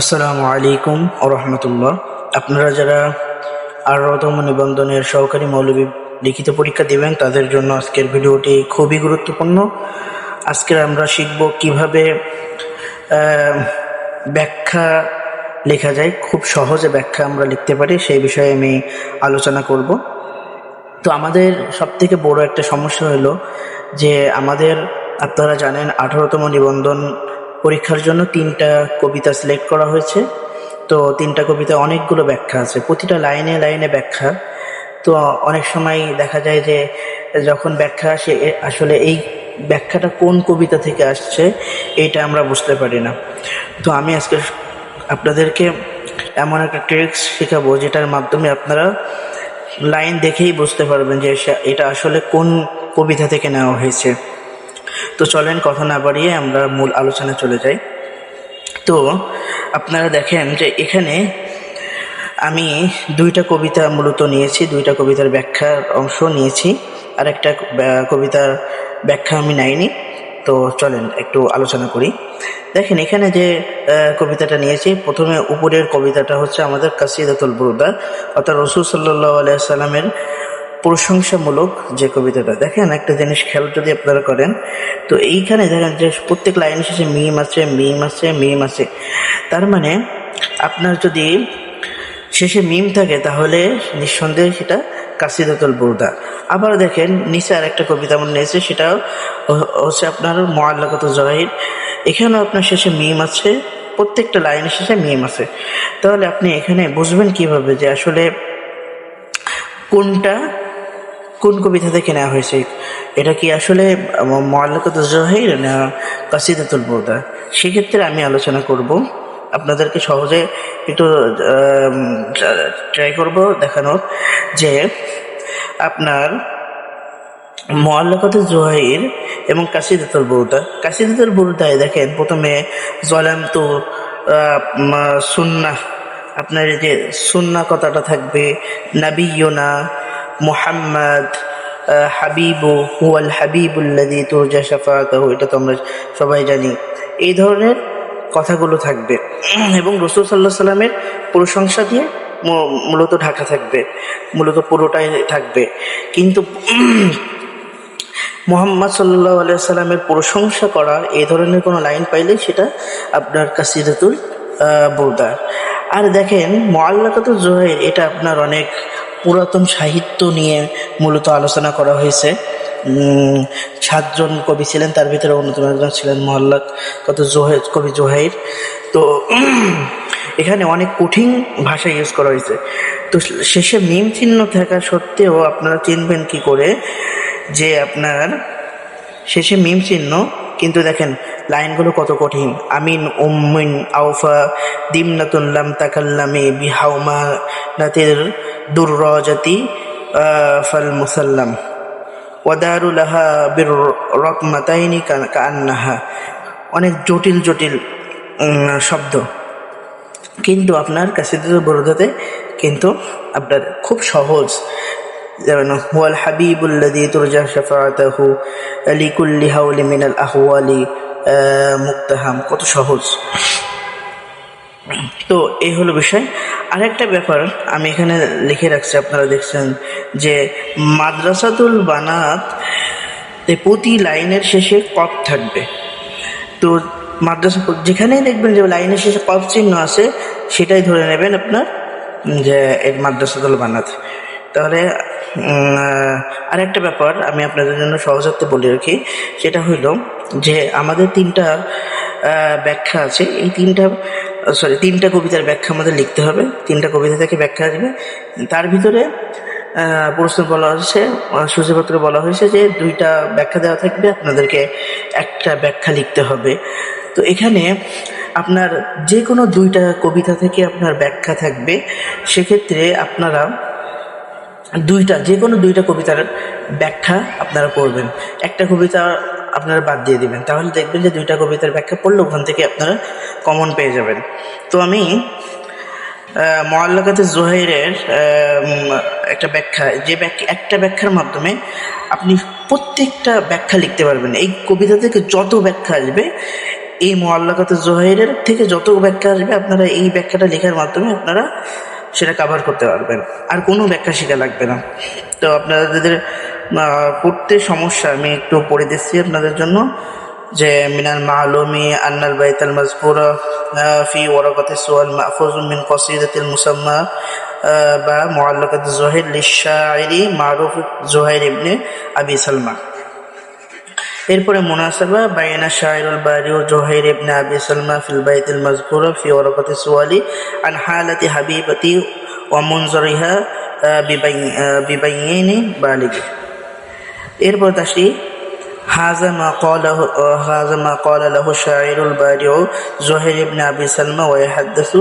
আসসালামু আলাইকুম রহমতুল্লাহ। আপনারা যারা আঠারোতম নিবন্ধনের সহকারী মৌলবী লিখিত পরীক্ষা দেবেন, তাদের জন্য আজকের ভিডিওটি খুবই গুরুত্বপূর্ণ। আজকে আমরা শিখব কীভাবে ব্যাখ্যা লেখা যায়, খুব সহজে ব্যাখ্যা আমরা লিখতে পারি, সেই বিষয়ে আমি আলোচনা করব। তো আমাদের সব থেকে বড় একটা সমস্যা হলো যে আমাদের, আপনারা জানেন, আঠারোতম নিবন্ধন পরীক্ষার জন্য তিনটা কবিতা সিলেক্ট করা হয়েছে। তো তিনটা কবিতা অনেকগুলো ব্যাখ্যা আছে। প্রতিটা লাইনে লাইনে ব্যাখ্যা। তো অনেক সময় দেখা যায় যে যখন ব্যাখ্যা আসে আসলে এই ব্যাখ্যাটা কোন কবিতা থেকে আসছে, এইটা আমরা বুঝতে পারি না। তো আমি আজকে আপনাদেরকে এমন একটা ট্রিক্স শেখাবো, যেটার মাধ্যমে আপনারা লাইন দেখেই বুঝতে পারবেন যে এটা আসলে কোন কবিতা থেকে নেওয়া হয়েছে। তো চলেন কথা না বাড়িয়ে আমরা মূল আলোচনায় চলে যাই। তো আপনারা দেখেন যে এখানে আমি দুইটা কবিতা মূলত নিয়েছি, দুইটা কবিতার ব্যাখ্যার অংশ নিয়েছি আর একটা কবিতার ব্যাখ্যা আমি নেইনি। তো চলেন একটু আলোচনা করি। দেখেন এখানে যে কবিতাটা নিয়েছি, প্রথমে উপরের কবিতাটা হচ্ছে আমাদের কাসিদাতুল বুরদা, অর্থাৎ রসুল সাল্লাহ আলাইসাল্লামের প্রশংসামূলক যে কবিতাটা। দেখেন, একটা জিনিস খেয়াল যদি আপনারা করেন, তো এইখানে দেখেন যে প্রত্যেক লাইন শেষে মিম আছে মিম আছে মিম আছে। তার মানে আপনার যদি শেষে মিম থাকে, তাহলে নিঃসন্দেহে সেটা কাসিদাতুল বুরদা। আবার দেখেন, নিচে আর একটা কবিতা আমার নিয়েছে সেটাও হচ্ছে আপনার মোয়াল্লাকাত জহির এখানেও আপনার শেষে মিম আছে, প্রত্যেকটা লাইনের শেষে মিম আছে। তাহলে আপনি এখানে বুঝবেন কীভাবে যে আসলে কোনটা কোন কবিতা থেকে নেওয়া হয়েছে? এটা কি আসলে মোয়াল্লাকাত জহির না কাসিদাতুল বুরদা সেক্ষেত্রে আমি আলোচনা করব। আপনাদেরকে সহজে একটু ট্রাই করব দেখানোর যে আপনার মোয়াল্লাকাত জোহাইর এবং কাসিদাতুল বুরদা কাসিদাতুল বুরদায় দেখেন, প্রথমে জলাম তো সুন্না আপনার যে সুন্না কথাটা থাকবে, নাবিয়না মুহাম্মদ হাবিবু, হুয়াল হাবিবুল্লাদি তুরজা শাফাতাহু এটা তো আমরা সবাই জানি। এই ধরনের কথাগুলো থাকবে। এবং রসুল সাল্লাহ সাল্লামের প্রশংসা দিয়ে মূলত ঢাকা থাকবে। মূলত পুরোটাই থাকবে। কিন্তু মোহাম্মদ সাল্লাহ আলাইসাল্লামের প্রশংসা করা এই ধরনের কোনো লাইন পাইলে সেটা আপনার কাসিদাতুল বোরদা। আর দেখেন মোয়াল্লাকাত জোহের এটা আপনার অনেক পুরাতন সাহিত্য নিয়ে মূলত আলোচনা করা হয়েছে। সাতজন কবি ছিলেন, তার ভিতরে অন্যতম একজন ছিলেন মোহাল্লাক কত জোহের কবি জোহাইর। তো, এখানে অনেক কঠিন ভাষা ইউজ করা হয়েছে। তো শেষে মিম চিহ্ন থাকা সত্ত্বেও আপনারা চিনবেন কি করে যে আপনার শেষে মিম চিহ্ন কিন্তু দেখেন, লাইনগুলো কত কঠিন। আমিন উম্মিন আউফা দিমনাতুন লাম তাকাল্লামে বিহাউমা নাতির দুর্রজাতি ফাল মুসাল্লাম। ওয়াদারুলাহা বির রকমাতাইনি কান্নাহা অনেক জটিল জটিল শব্দ। কিন্তু আপনার কাসিদুল বরোদাতে কিন্তু আপনার খুব সহজ। হুয়াল হাবিবুল্লাদি তুরজা শাফাতাহু লিকুল্লি হাউলি মিনাল আহওয়ালি আহ, মুক্তাহাম কত সহজ। তো এই হলো বিষয়। আরেকটা ব্যাপার আমি এখানে লিখে রাখছি আপনারা দেখছেন যে মাদ্রাসাতুল বানাত প্রতি লাইনের শেষে কপ থাকবে। তো মাদ্রাসা যেখানেই দেখবেন যে লাইনের শেষে কপ চিহ্ন আছে সেটাই ধরে নেবেন আপনার যে এর মাদ্রাসাতুল বানাত। তাহলে আরেকটা ব্যাপার আমি আপনাদের জন্য সহজার্থে বলে রাখি, সেটা হইল যে আমাদের তিনটা ব্যাখ্যা আছে। এই তিনটা সরি তিনটা কবিতার ব্যাখ্যা আমাদের লিখতে হবে। তিনটা কবিতা থেকে ব্যাখ্যা আসবে। তার ভিতরে প্রশ্ন বলা হয়েছে সূচিপত্রে বলা হয়েছে যে দুইটা ব্যাখ্যা দেওয়া থাকবে, আপনাদেরকে একটা ব্যাখ্যা লিখতে হবে। তো এখানে আপনার যে কোনো দুইটা কবিতা থেকে আপনার ব্যাখ্যা থাকবে। সেক্ষেত্রে আপনারা দুইটা, যে কোনো দুইটা কবিতার ব্যাখ্যা আপনারা করবেন একটা কবিতা আপনারা বাদ দিয়ে দিবেন, তাহলে দেখবেন যে দুইটা কবিতার ব্যাখ্যা পড়লে ওখান থেকে আপনারা কমন পেয়ে যাবেন। তো আমি মহাল্লাকাতে জোহাইরের একটা ব্যাখ্যা, যে ব্যাখ্যা, একটা ব্যাখ্যার মাধ্যমে আপনি প্রত্যেকটা ব্যাখ্যা লিখতে পারবেন। এই কবিতা থেকে যত ব্যাখ্যা আসবে, এই মোয়াল্লাকাত জোহাইরের থেকে যত ব্যাখ্যা আসবে, আপনারা এই ব্যাখ্যাটা লেখার মাধ্যমে আপনারা সেটা কাভার করতে পারবেন। আর কোনো ব্যাখ্যা শেখা লাগবে না। তো আপনাদের পড়তে সমস্যা আমি একটু পড়ে দিচ্ছি আপনাদের জন্য। যে মিনাল মালুমি আন্নাল বাইতাল মাজকুরা আহ, ফি ওয়ারাকাতি সুয়াল মাহফুজুম মিন কসিদাতিল মুসাম্মা বা মুআল্লাকাত জোহাইর লিশাইরি মারুফ জোহাইর ইবনে আবি সালমা। এরপরে মুনাসাবা বাইনা শায়রুল বারি ও জোহাইর ইবনে আবি সালমা ফিল বাইতিল মাজকুরা ফি ওয়ারাকাতি সুয়ালি আন হালাতি হাবিবাতি ওয়া মুনজরিহা আহ, বিবাই- আহ, বিবাইয়িনি বালিগি এরপর তাসরি هذا ما قاله هذا ما قال له الشاعر البارع زهير بن أبي سلمى ويحدث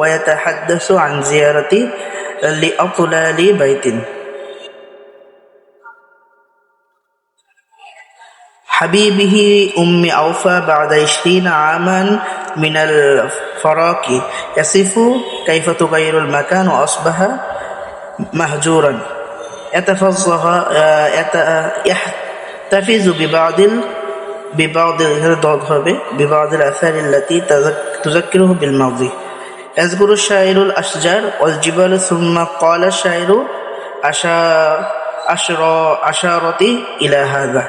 ويتحدث عن زيارة لأطلال بيت حبيبه أم أوفى بعد عشرين عاما من الفراق. يصف كيف تغير المكان وأصبح مهجورا. يتفزها يحتفظ ببعض ببعض ببعض الآثار التي تذكره بالماضي. يذكر الشاعر الأشجار والجبال ثم قال الشاعر أشارتي إلى هذا.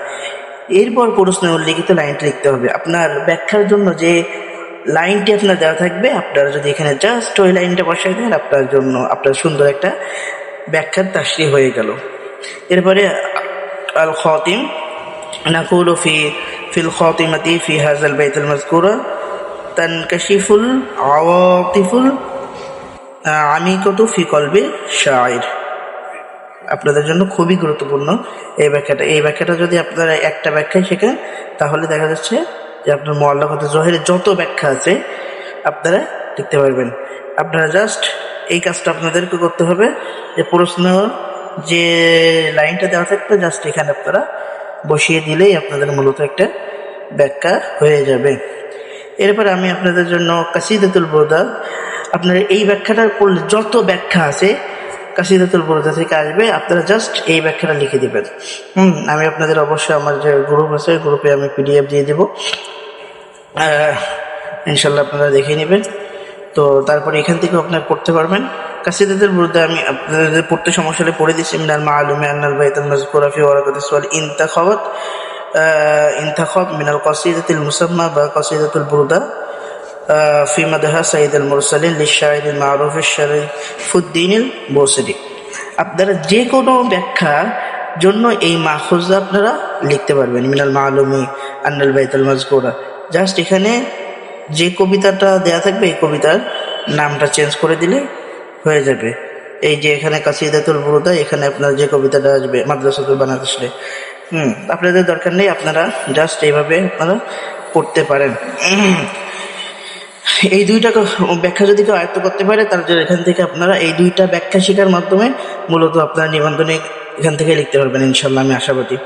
এরপর প্রশ্নের উল্লিখিত লাইনটি লিখতে হবে। আপনার ব্যাখ্যার জন্য যে লাইনটি আপনার দেওয়া থাকবে, আপনারা যদি এখানে জাস্ট ওই লাইনটা বসাই দেন, আপনার জন্য আপনার সুন্দর একটা ব্যাখ্যার তাসরি হয়ে গেল। এরপরে আল খতিম নাকুল ফি, ফিল খতিমাতি ফি হাজাল বাইতুল মজকুরা, তানকাশিফুল আওয়াতিফুল আমিকত ফি কলবে শায়ের আপনাদের জন্য খুবই গুরুত্বপূর্ণ। এই ব্যাখ্যাটা এই ব্যাখ্যাটা যদি আপনারা একটা ব্যাখ্যায় শেখেন, তাহলে দেখা যাচ্ছে যে আপনার মোয়াল্লাকত জহের যত ব্যাখ্যা আছে, আপনারা লিখতে পারবেন। আপনারা জাস্ট এই কাজটা আপনাদেরকে করতে হবে যে প্রশ্ন, যে লাইনটা দেওয়া থাকবে জাস্ট এখানে আপনারা বসিয়ে দিলেই আপনাদের মূলত একটা ব্যাখ্যা হয়ে যাবে। এরপর আমি আপনাদের জন্য কাসিদাতুল বোদা, আপনারা এই ব্যাখ্যাটা পড়লে যত ব্যাখ্যা আছে কাসিদাতুল বোরদা থেকে আসবে, আপনারা জাস্ট এই ব্যাখ্যাটা লিখে দেবেন। হুম, আমি আপনাদের অবশ্যই আমার যে গ্রুপ আছে, গ্রুপে আমি পিডিএফ দিয়ে দেবো। ইনশাল্লাহ আপনারা দেখে নেবেন। তো তারপরে এখান থেকেও আপনারা পড়তে পারবেন। কাসিদাতুল বুরদা আমি আপনাদের পড়তে সমস্যা হলে পড়ে দিচ্ছি মিনাল মালুমে আন্নাল বাইতুল মাজকুরা ফি ওয়ারাকাতিস সুয়াল ইনতাখাবাত। ইনতাখাব মিনাল কাসিদাতুল মুসাম্মা বা কাসিদাতুল বুরদা। في مدها سيد المرسلين للشاعر المعروف الشريف الدين البوسري আপনারা যে কোনো ব্যাখ্যা জন্য এই মাহফুজা আপনারা লিখতে পারবেন মিনাল মালুমি আন্নাল বাইতুল মাজকুরা জাস্ট এখানে যে কবিতাটা দেয়া থাকবে এই কবিতার নামটা চেঞ্জ করে দিলে হয়ে যাবে এই যে এখানে কাসিদাতুল বুরুদা এখানে আপনার যে কবিতাটা আসবে মাদ্রাসাতুল বানাতে হুম আপনাদের দরকার নেই আপনারা জাস্ট এইভাবে আপনারা পড়তে পারেন এই দুইটা ক- ব্যাখ্যা যদি কেউ আয়ত্ত করতে পারে তার জন্য এখান থেকে আপনারা এই দুইটা ব্যাখ্যা শেখার মাধ্যমে মূলত আপনারা নিবন্ধনে এখান থেকে লিখতে পারবেন ইনশাল্লাহ আমি আশাবাদী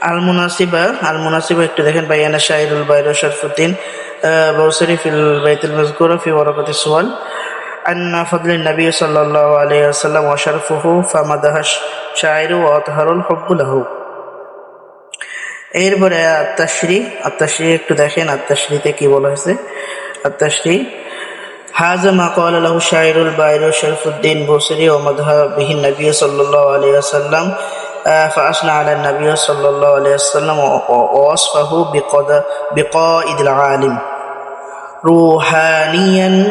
আল মুনাসিবা আল মুনাসিবা একটু দেখেন বাইয়ানা শাহিরুল বাইর শরফুদ্দিন বৌসরি ফিল বাইতুল মজকুরা ফি ওয়ারাকাতি সুয়াল أن فضل النبي صلى الله عليه وسلم وشرفه فمدح الشاعر وأطهر الحب له এরপরে আত্মাশ্রী আত্মাশ্রী একটু দেখেন আত্মাশ্রীতে কি বলা হয়েছে التشريع هذا ما قال له الشاعر البائر شرف الدين بوصري ومذهب به النبي صلى الله عليه وسلم فأثنى على النبي صلى الله عليه وسلم ووصفه بقائد العالم روحانيا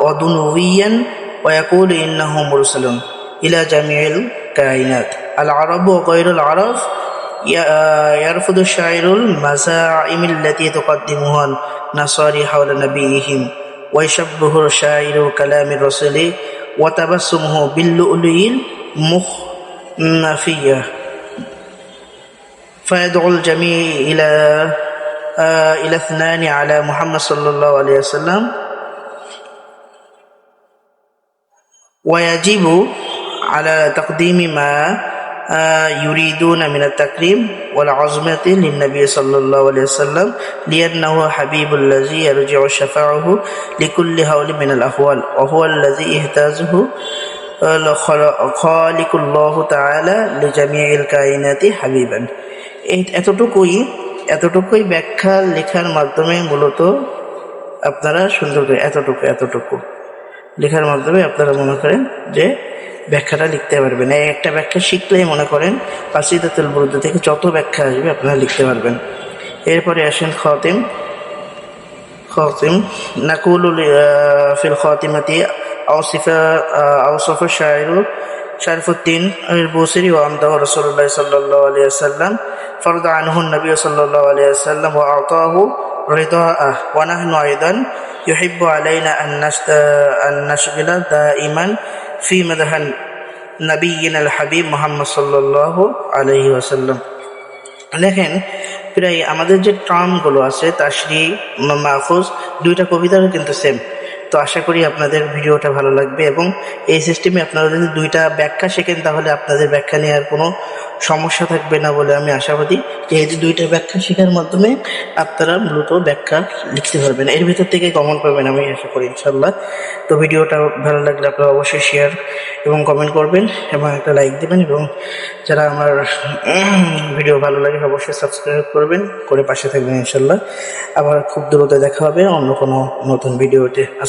ودنويا ويقول إنه مرسل إلى جميع الكائنات العرب وغير العرب يرفض الشاعر المزاعم التي تقدمها النصارى حول نبيهم ويشبه الشاعر كلام الرسول وتبسمه باللؤلؤ المخنفية. فيدعو الجميع إلى آه إلى اثنان على محمد صلى الله عليه وسلم. ويجب على تقديم ما ইউরিদুন আমিনা তাকরিম ওয়াল আজমাতে লিন্নবী সাল্লাহ আলিয়াল্লাম লিয়ান্নাহ হাবিবুল্লাজি আরুজি ও শাফাহু লিকুল্লি হাউলি মিনাল আহওয়াল আহওয়াল্লাজি ইহতাজহু খালিকুল্লাহ তালা লিজামিয়াল কায়নাতি হাবিবান এতটুকুই এতটুকুই ব্যাখ্যা লেখার মাধ্যমে মূলত আপনারা সুন্দর করে এতটুকু এতটুকু লেখার মাধ্যমে আপনারা মনে করেন যে ব্যাখ্যাটা লিখতে পারবেন এই একটা ব্যাখ্যা শিখলেই মনে করেন কাসিদাতুল বুরুদ থেকে যত ব্যাখ্যা আসবে আপনারা লিখতে পারবেন এরপরে আসেন খতিম خاتم نقول ل- في الخاتمة أوصف أوصف الشاعر شرف الدين البوصري وأمده رسول الله صلى الله عليه وسلم فرض عنه النبي صلى الله عليه وسلم وأعطاه رضاءه ونحن أيضا يحب علينا أن نشت- أن نشغل دائما في مدح نبينا الحبيب محمد صلى الله عليه وسلم দেখেন প্রায় আমাদের যে টার্মগুলো আছে তাশরি মা- মাহফুজ দুইটা কবিতারও কিন্তু সেম তো আশা করি আপনাদের ভিডিওটা ভালো লাগবে এবং এই সিস্টেমে আপনারা যদি দুইটা ব্যাখ্যা শেখেন, তাহলে আপনাদের ব্যাখ্যা নেওয়ার কোনো সমস্যা থাকবে না বলে আমি আশাবাদী। যে এই যে দুইটা ব্যাখ্যা শেখার মাধ্যমে আপনারা মূলত ব্যাখ্যা লিখতে পারবেন। এর ভিতর থেকে কমন পাবেন আমি আশা করি ইনশাল্লাহ তো ভিডিওটা ভালো লাগলে আপনারা অবশ্যই শেয়ার এবং কমেন্ট করবেন এবং একটা লাইক দেবেন এবং যারা আমার ভিডিও ভালো লাগে অবশ্যই সাবস্ক্রাইব করবেন, করে পাশে থাকবেন ইনশাল্লাহ আবার খুব দ্রুত দেখা হবে অন্য কোনো নতুন ভিডিওতে।